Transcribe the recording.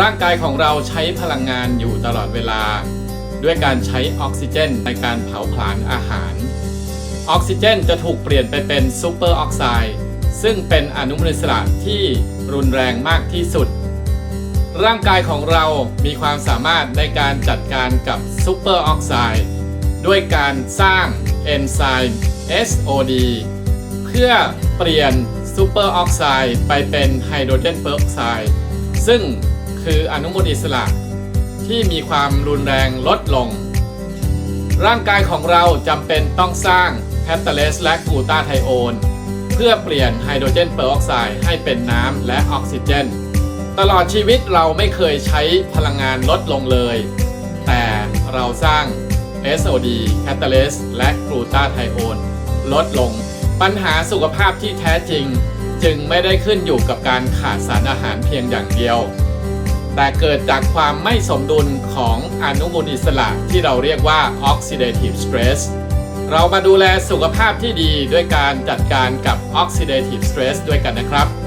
ร่างกายของเราใช้พลังงานอยู่ตลอดเวลา ด้วยการใช้ออกซิเจนในการเผาผลาญอาหาร ออกซิเจนจะถูกเปลี่ยนไปเป็นซูเปอร์ออกไซด์ซึ่งเป็นอนุมูลอิสระที่รุนแรงมากที่สุด ร่างกายของเรามีความสามารถในการจัดการกับซูเปอร์ออกไซด์ด้วยการสร้างเอนไซม์ SOD เพื่อเปลี่ยนซูเปอร์ออกไซด์ไปเป็นไฮโดรเจนเปอร์ออกไซด์ซึ่ง คืออนุมูลอิสระที่มีความรุนแรงลดลง ร่างกายของเราจำเป็นต้องสร้างแคตาเลสและกูตาไทโอนเพื่อเปลี่ยนไฮโดรเจนเปอร์ออกไซด์ให้เป็นน้ำและออกซิเจน ตลอดชีวิตเราไม่เคยใช้พลังงานลดลงเลย แต่เราสร้าง SOD แคตาเลสและกลูตาไทโอนลดลง ปัญหาสุขภาพที่แท้จริง จึงไม่ได้ขึ้นอยู่กับการขาดสารอาหารเพียงอย่างเดียว แต่เกิดจากความไม่สมดุลของอนุมูลอิสระที่เราเรียกว่า oxidative stress เรามาดูแลสุขภาพที่ดีด้วยการจัดการกับ oxidative stress ด้วยกันนะครับ